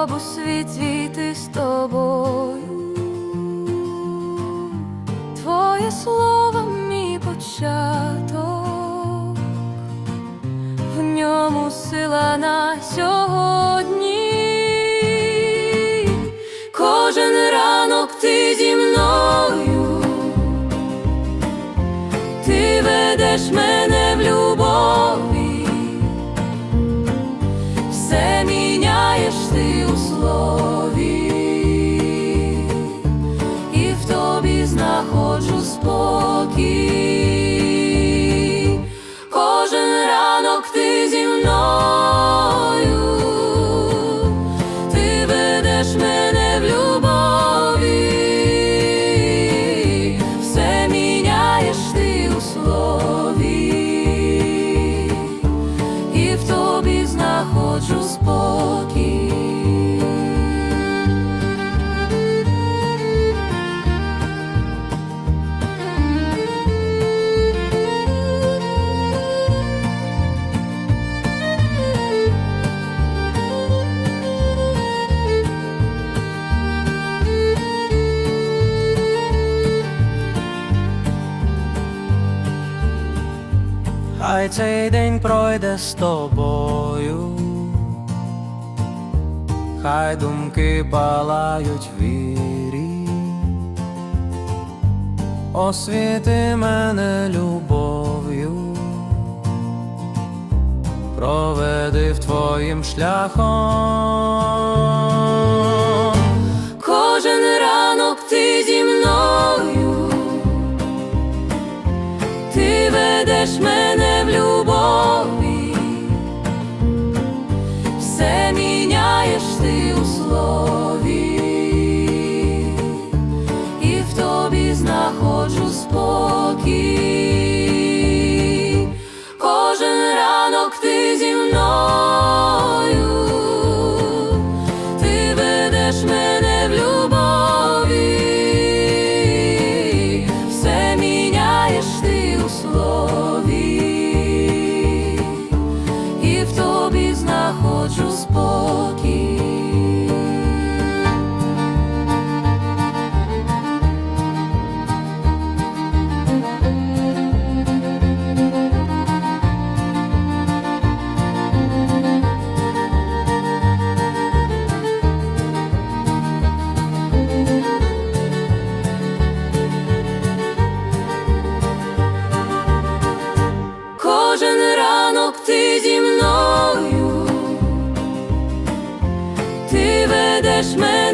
щоб у світ світи з тобою. Твоє слово мій початок, в ньому сила на сьогодні. Кожен ранок ти зі мною, ти ведеш мене міняєш ти у слові, в тобі знаходжу спокій. Хай цей день пройде з тобою, хай думки палають вірі, освіти мене любов'ю, проведи в твоїм шляхом. Кожен ранок ти зі мною, ти ведеш мене знаходжу спокій. Кожен ранок ти зі Weźmy